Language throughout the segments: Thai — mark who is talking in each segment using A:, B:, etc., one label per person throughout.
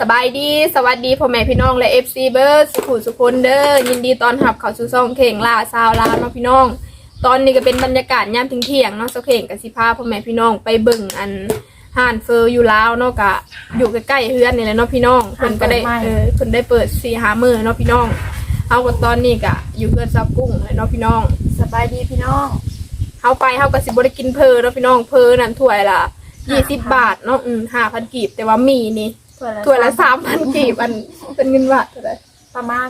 A: สบายดี สวัสดีพ่อแม่พี่น้องและ FC เบิร์ดสุขุสุคนเด้อยินดีต้อนรับเข้าสู่ช่องเข่งล่าซาวลาวเนาะพี่น้อง ตอนนี้ก็เป็นบรรยากาศยามทิ้งเที่ยงๆเนาะเสาเข่งกับสิพาพ่อแม่พี่น้องไปเบิ่งอันห่านเฟอร์อยู่ลาวเนาะกะอยู่ใกล้ๆเฮือนนี่แหละเนาะพี่น้องเพิ่นก็ได้
B: ห้านเปิดใหม่
A: เออเพิ่นได้เปิดสี่หามือเนาะพี่น้องเอาก็ตอนนี้กะอยู่เฮือนซับกุ้งเลยเนาะพี่น้อง
B: สบายดีพี่น้อง
A: เฮาไปเฮาก็สิบ่ได้กินเพอเนาะพี่น้องเพอนั่นถ้วยละ20บาทเนาะอืม5,000กีบแต่ว่ามีนี่ ถ้วยละสามพันกีบอันเป็นเงินบาทเท่าไหร่
B: ประมาณ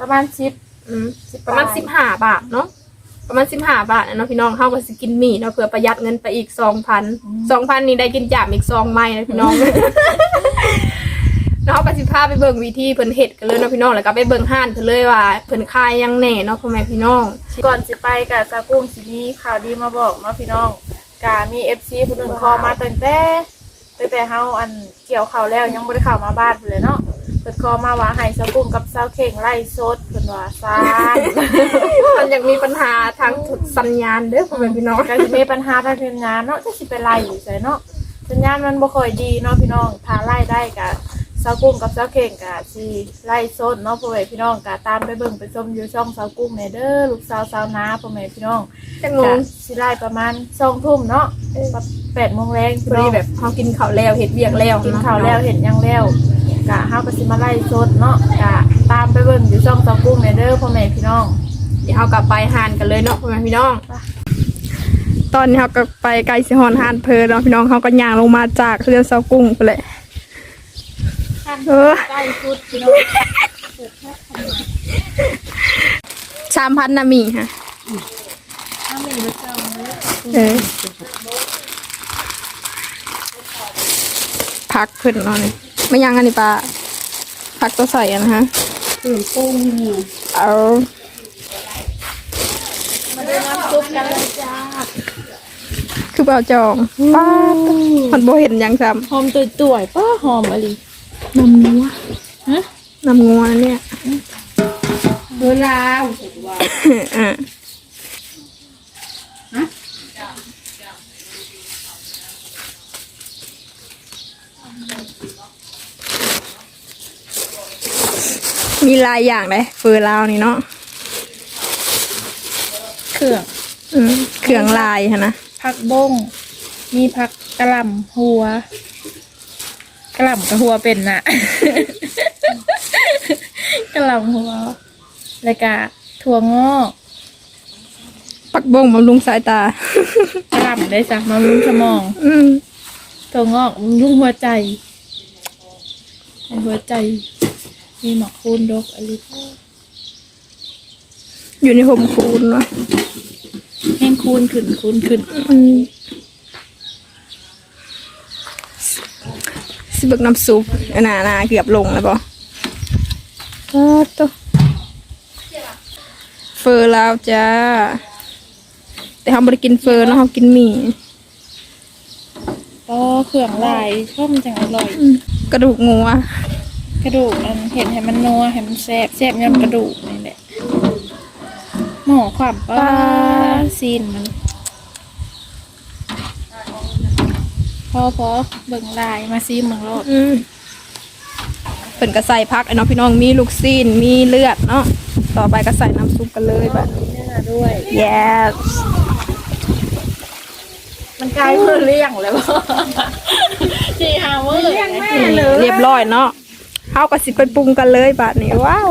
B: ประมาณสิบ
A: อืมประมาณสิบห้าบาทเนาะประมาณสิบห้าบาทนะเนาะพี่น้องเข้ากับสกินหมี่เนาะเพื่อประหยัดเงินไปอีกสองพันสองพันนี่ได้กินจามอีกสองไม้นะพี่น้อง เนาะก็สิพาไปเบิ่งวิธีเพิ่นเฮ็ดกันเลยเนาะพี่น้องแล้วก็ไปเบิ่งห้านเพิ่นเลยว่าเพิ่นขายยังแหน่เนาะพ่อแม่พี่น้อง
B: ก่อนสิไปกับซากุ้งสิมีข่าวดีมาบอกเนาะพี่น้องกามีเอฟซีผู้หนึ่งคอมาตั้งแต่ ตั้งแต่เฮาอันเกี่ยวข่าวแล้วยังบ่ได้ข่าวมาบ้านเพิ่นเลยเนาะเพิ่นคอมาว่าให้ซากุ้งกับซาวเข่งไล่สดเพิ่นว่าซ่าน
A: มันยังมีปัญหาทางสัญญาณเด้อพ่อแม่พี่น้อง
B: ก็สิมีปัญหาทางทีมงานเนาะจะสิไปไล่อยู่ไสเนาะสัญญาณมันบ่ค่อยดีเนาะพี่น้องถ้าไล่ได้ก็ซาวกุ้งกับซาวเข่งก็สิไล่สดเนาะพ่อแม่พี่น้องก็ตามไปเบิ่งไปชมอยู่ช่องซาวกุ้งแหน่เด้อลูกสาวสาวนาพ่อแม่พี่น้อง
A: จะง
B: กะ
A: ง
B: สิไล่ประมาณสองทุ่มเนาะ แปดโมงแรง
A: พอดีแบบเฮากินข้าวแล้วเฮ็ดเวียกแล้ว
B: กิน
A: เะ
B: ข้าวแล้วเห็นยังแล้วกะเฮาก็สิมาไล่สดเนาะกะตามไปเบิ่งอยู่ช่องซาวกุ้งแหน่เด้อพ่อแม่พี่น้อง
A: เดี๋ยวเฮากลับไปหานกันเลยเนาะพ่อแม่พี่น้อง
B: ไป
A: ตอนนี้เฮาก็ไปไกลสิฮอนหานเพอเนาะพี่น้องเฮาก็ย่างลงมาจากเรือนเสากุ้งไปเลยเออ
B: ใกล้สุดพี่น้อง
A: สามพันนามีค่ะ
B: ถ้ามีมาเจ้าเด้อ
A: เอ พักขึ้นเนาะนี่ไม่ยังอันนี้ปลาพักตัวใส่อะนะฮะ
C: ตื่นปุ้ง
A: เอา
B: มาดูน้ำซุปกันเลยจ้า
A: คือเปล่าจองป้าดมันโบเห็นหยังซ้
B: หอมตุ่ยๆป้าหอมอะไรำ
A: น้ำงัว
B: ฮะ
A: น้ำงัวเนี่ย
C: เวลา
A: อะ มีหลายอย่างเลยเฟอร์ลาวนี่เนาะ
B: เครื่อง
A: อืมเครื่องลายฮะนะ
B: ผักบง มีผักกะหล่ำหัวกะหล่ำกับหัวเป็นน่ะกะหล่ำหัวแล้วก็ถั่วงอก
A: ปักบงบำรุงสายตา
B: กระหล่ำได้จ้ะมารุงสมอง
A: อืม
B: ถั่วงอกรุงหัวใจในหัวใจ มีหมอกคูนดกอะไร
A: อยู่ในห่มคูนวะ
B: แห้งคูนขึ้นคูนขึ้น
A: อืมสิเบิกน้ำซุปอันน่ะน่ะเกือบลงแล้วปะตัวเฟอร์ลาวจ้า แต่เขาไม่ได้กินเฟอร์เนาะเขากินหมี่
B: ก็เครื่องลายช่อมจังอร่อย
A: อืมกระดูกงัว
B: กระดูกอันเห็นให้มันนัวให้มันแซ่บแซ่บยำกระดูกนี่แหละหมอความป้าซีนมันพอพอเบิ่งลายมาซีมเมืองโลด
A: อืมเป็นกระใส่พักไอ้เน้องพี่น้องมีลูกซีนมีเลือดเนาะต่อไปก็ใส่น้ำซุปกันเลยแบบ
B: มีเนื้อด้วย
A: yes
B: มันกลายเพื่อเลี่ยงเลยบ่จีฮาเวอร์เลี่ยงแม่เลย
A: เรียบร้อยเนาะ เฮาก็สิไปปรุงกันเลยบาทนี้ว้าว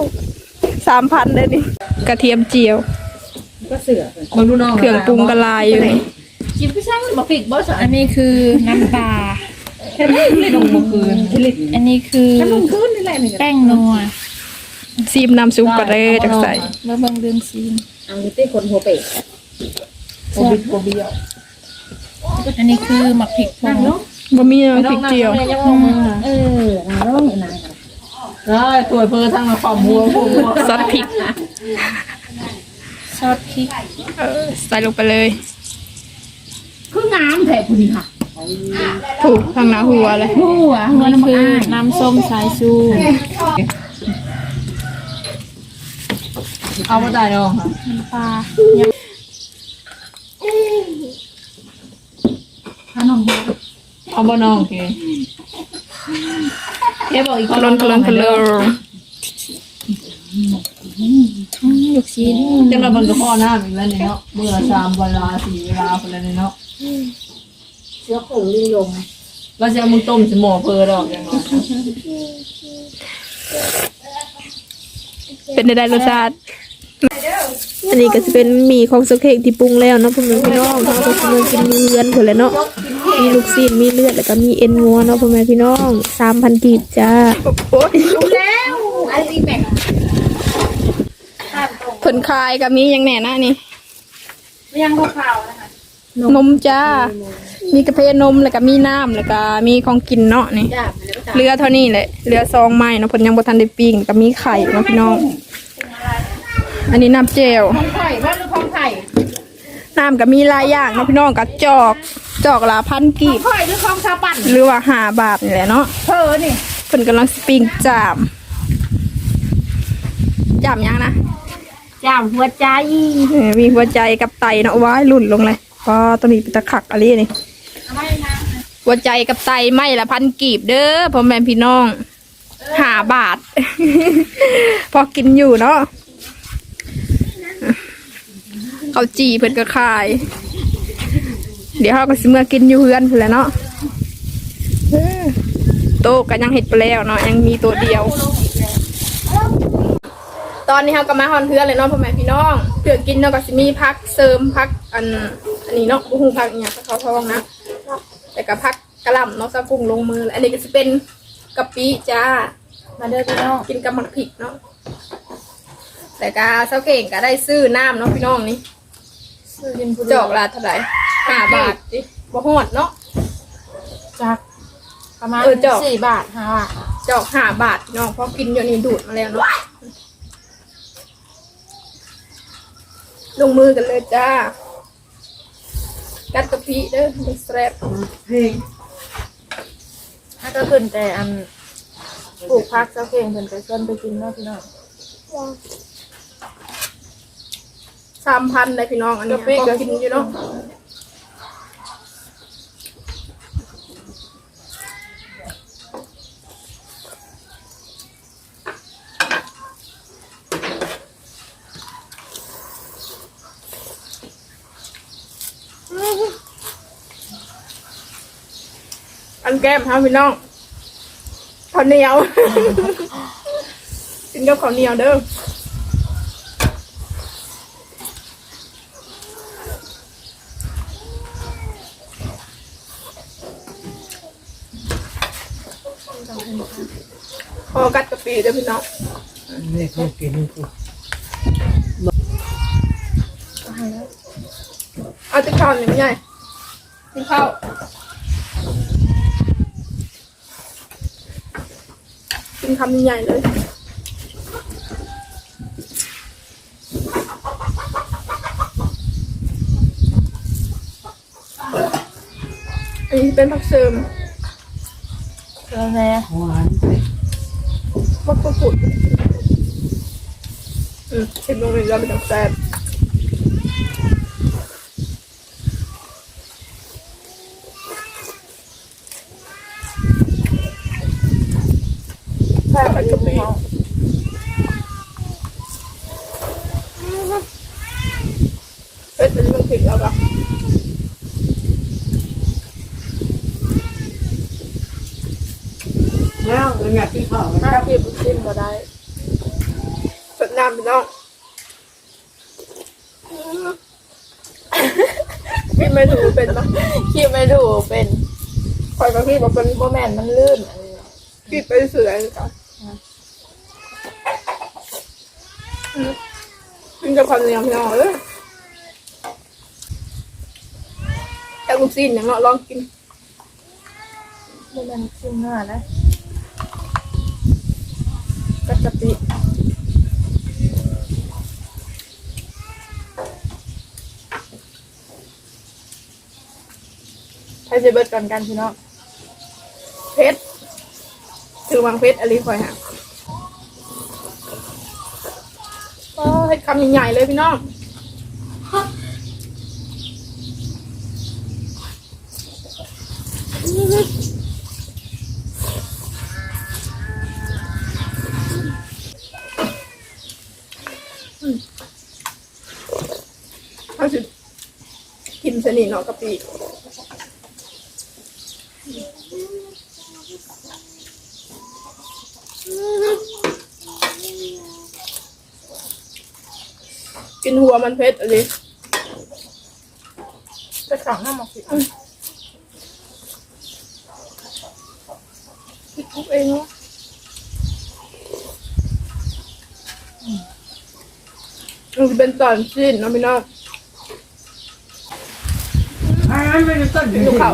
A: สามพันเลยนี่กระเทียมเจียว
C: ก็เสือมึงดูน้อง
A: เครื่องปรุงกระลายอยู่นี่
C: กินพี่ช่างมาผิดบ่ส
B: อันนี้คือน้ำปลา
C: แค่นี้เลยลงมาคืนที่ลิ
B: อันนี้คือ
C: แค่ลงคืนนี่แหละนี่
B: แป้งนัว
A: ซีมน้ำซุปก็เลยจักใส่
B: แล้วเบิ่งเดินซีน
C: อันนี้ที่คนหัวเป็ดโคบิโคบิเดียว
B: อันนี้คือหมักพริกผ
C: นั่ง
B: ง
C: เนาะ
A: บะหมี่น้ำพริกเจียว
C: ยังมองมือเออนั่งร้องอย่างนั้น ได้ตัวเพอทั้งละความหัวหัว
A: ซอสพริก
B: ซอสพริก
A: เออใส่ลงไปเลย
C: คืองามแท้คุณค่ะ
A: ถูกทางหน้าหัวเลย
C: หัวหัว
B: นี่
C: น้ำ
B: คือ
C: อ้าย
B: น้ำส้มสายชู
C: เอามาได้น้องค่ะ
B: น้ำปลา
C: ถ้าน้องเอาบ่น้องโอเค แค่บอกอีก
A: คลอนคลอนคลอนลูกชิ้น
C: จังเราบังกับพ่อหน้าอีกแล้วเนี่ยเนาะเมื่อสามเวลาสี่เวลาคนละเนี่ยเนาะ
D: เชื้อโคลิงลม
C: เราจะเอามึงต้มสมอเพอดอกอย่างน้อย
A: เป็นได้รสชาติ อันนี้ก็จะเป็นหมี่ของสเค้กที่ปรุงแล้วเนาะพ่อแม่พี่น้องเราก็จะมากินมีเลือนคนแหละเนาะมีลูกซีนมีเลือดแล้วก็มีเอ็นงัวเนาะพ่อแม่พี่น้องสามพันกีบจ้าโอ้ย
D: แล้วอะไรแม่ข้ามตรง
A: ผลคายกับมีอย่างแหน่นะนี่
B: ไม่ยังพวกข่าวนะคะ
A: นมจ้า มีกาแฟนมแล้วก็มีน้ำแล้วก็มีของกินเนาะนี่
D: จ้าไปแล้วจ้า
A: เรือเท่านี้แหละเรือซองไม้เนาะเพิ่นยังบ่ทันได้ปิ้งก็มีไข่เนาะพี่น้อง อันนี้น้ำเจล
D: ของไข่บ้านหรือของไข่
A: น้ำก็มีหลายอย่างเนาะพี่น้องก็จอก จอกละพันกีบ
D: ไข่หรือของชาวปั่น
A: หรือว่าห้าบาทนี่แหละเนาะ
D: เพอนี่
A: เพิ่นกำลังสปริงจามจามยังนะ
D: จ้าหัวใจ
A: เออมีหัวใจกับไตเนาะว้ายหลุ่นลงเลยพอตัวนี้เป็นตะขักอะไรนี่
D: อะไรนะ
A: หัวใจกับไตไม่ละพันกีบเด้อพ่อแม่พี่น้องหาบาท พอกินอยู่เนาะ เขาวจีเพิ่นก็ขาย เดี๋ยวเขาก็สิเมื่อกินอยู่เพื่อนเพื่อนแหละเนาะเออโต๊ะก็ยังเห็ดไปแล้วเนาะยังมีตัวเดียว ตอนนี้เขาก็มาฮอนเพื่อนเลยเนาะพ่อแม่พี่น้องเพื่อกินเนาะก็สิมีพักเสริมพักอันอันนี้เนาะบุหูพักเนี่ยพักเขาทองนะแต่ก็พักกระหล่ำเนาะซากุ้งลงมือแล้วอันนี้ก็จะเป็นกะปิจ้า
B: มาเด้อพี่น้อง
A: กินกับหมักพริกเนาะแต่ก็เซาเก่งก็ได้ซื้อน้ำเนาะพี่น้องนี่
B: ซื้อกินผู้
A: จ
B: เดีย
A: อ
B: ว
A: กละเท่าไหร่ห้าบาทดิบ่ฮอดเนาะ
B: จากประมาณ
A: เออจอก
B: สี่บาทห้าบาท
A: จอกห้าบาทพี่น้องเพราะกินอยู่นี่ดูดมาแล้วเนาะลงมือกันเลยจ้า กัดกะปิเด้อมันแซ่บ
C: เพลง
B: ถ้าก็ขึ้นแต่อันปลูกพักเจ้าเก่งเพิ่นไปชวนไปกินเนาะพี่น้อง
A: สามพันเลยพี่น้องอันนี้พอกินอยู่เนาะอันแก้มครับพี่น้องข้าวเหนียวกินกับข้าวเหนียวเด้อ พอกัดกะปิเด้อพี่น้อง
C: นี่เขากินกู
A: เอาจะข้าวหนึ่งใหญ่กินข้าวกินคำใหญ่เลยอันนี้เป็นผักเสริม
B: เจอแน่
C: หวาน
A: มักกะกุดอืมชิมลงเลยแล้วเป็นแซ่บแซ่บผัดกะปิเป็ดเป็นมันผิดแล้วปะ
C: แล้วอยากกินข้าว
B: ถ้าพี่บุชินก็ได้
A: เป็ดน้ำพี่น้องกินไม่ถูกเป็นปะ
B: คิดไม่ถูกเป็น
A: คอยกับพี่บอกเป็น
B: โบแมนมันลื่นอันนี้
A: พี่ไปเสือเลยจ้ะกินกับความเนียวพี่น้องเออแต่ลูกซีนอย่างเนาะลองกิน
B: โบแมนขึ้นหน้านะ กะปิให้เจเบิดก่อนกันพี่น้อง
A: เพชรถือวางเพชรอะไรคอยหาโอ้ยคำใหญ่ๆเลยพี่น้องช เนาะกะปิกินหัวมันเผ็ดอะไร
B: ไปสองน้ำหมกสิ
A: คิดทุกเองเนาะมันจะเป็นตอนสิ้นเนาะพี่น้อง
C: ไอ้ไม่ได้ต้น
A: ดูเขา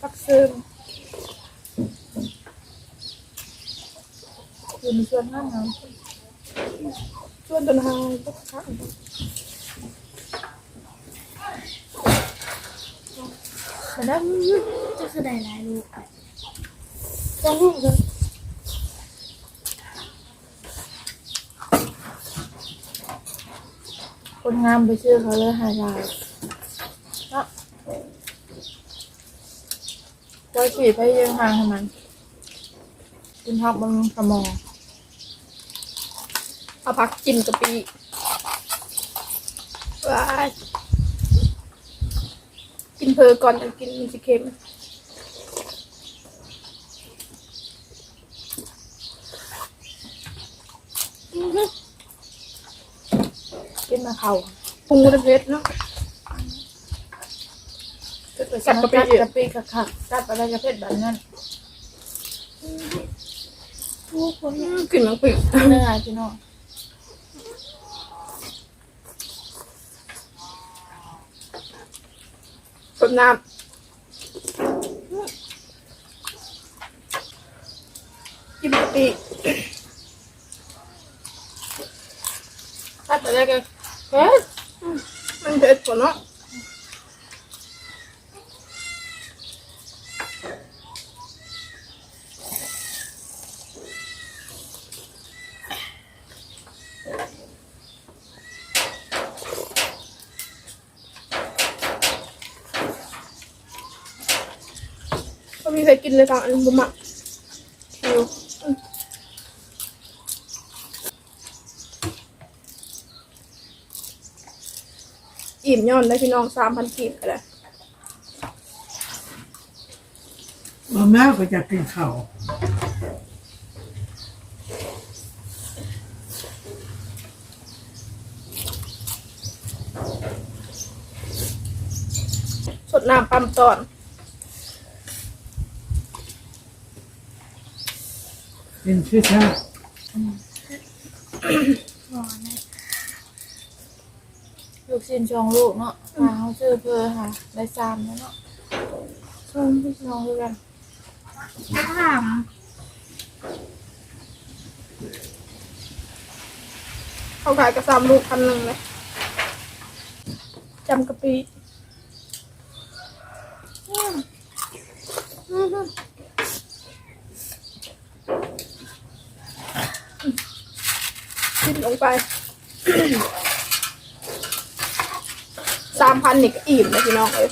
B: ปักซึมอยู่ในส่วนห้างน้ำ
A: ส่วนต้นหางก็ข้าง
B: แต่แล้ว
D: จะคือได้หลายลูก
B: ต้องรูปเลย คนงามไปชื่อเขาเลยหายลายเนาะไว้ขี่ไปยืนห่างให้มันกินทับบำรุงสมอง
A: เอาผักกินกะปิว้ายกินเพอก่อนจะกินมันสิเค็ม
B: มาเขา
A: ปรุงรสเผ็ดเนาะสับกะปิ
B: กัด
A: อีก
B: กะปิกับขักกัดอะไรกระเพาะแบบนั้น
A: กลิ่นมันปิ
B: เนื้อพี่น้อง
A: สดน้ำกินกะปิ
B: กัดอะไรกัน เฮ้ย
A: มันเผ็ดกว่าเนาะก็มีใครกินเลยค่ะอันนี้บุมะคิวอืม อิ่มย่อนได้พี่น้องสามพันกีบก็ได้
C: มาแม่ก็จะกินข้าว
A: สดน้ำปั๊มตอน
C: เป็นชื่อชาติ
B: ลูก ชิ้นชองลูกเนาะหาเขาชื่อเพื่อค่ะ ได้ซามแล้วเนาะชองพี่น้องด้วยกัน
D: ถาม
A: เขาขายกระซามลูกพันหนึ่งเลยจำกะปิอืมอืมกินลงไปามพันนี่ก็อิ่มเลยพี่น้องเอ้ย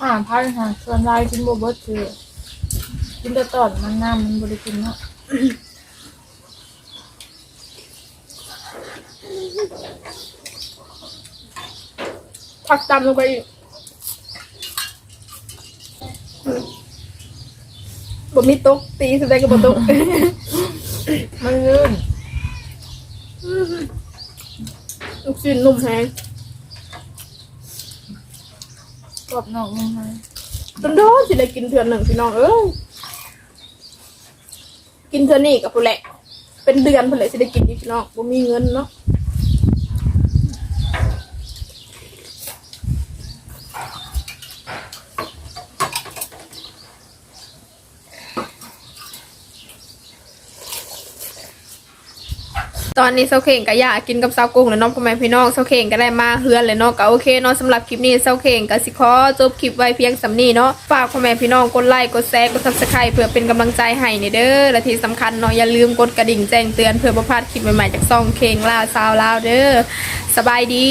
B: อ่าพันค่ะส่วนลายกินโบเบิร์ตคือกินแต่ตอนมันน้ำมันบริกินเนาะ
A: ผักตำลงไปอีกอืมบ่มีตกตีแสดงกับ่ตก
B: มันลื่น
A: ลูกชิ้นนุ่มแฮง
B: กรอบนอกนุ่มใน
A: จนโดนสิได้กินเทือนหนึ่งพี่น้องเอ้ยกินเทือนนี่กับผู้แหละ เป็นเดือนผู้แหละสิได้กินอีกพี่น้องบ่มีเงินเนาะ ตอนนี้เซาเข่งก็อยากกินกับเซากุ้งแล้วน้องพ่อแม่พี่น้องเซาเข่งก็ได้มาเฮือนเลยเนาะก็โอเคเนาะสำหรับคลิปนี้เซาเข่งก็สิขอจบคลิปไว้เพียงสำนี้เนาะฝากพ่อแม่พี่น้องกดไลค์กดแชร์กดซับสไครต์เพื่อเป็นกำลังใจให้ในเด้อและที่สำคัญเนาะอย่าลืมกดกระดิ่งแจ้งเตือนเพื่อบ่พลาดคลิปใหม่ๆจากซ่องเข่งล่าซาวลาวเด้อสบายดี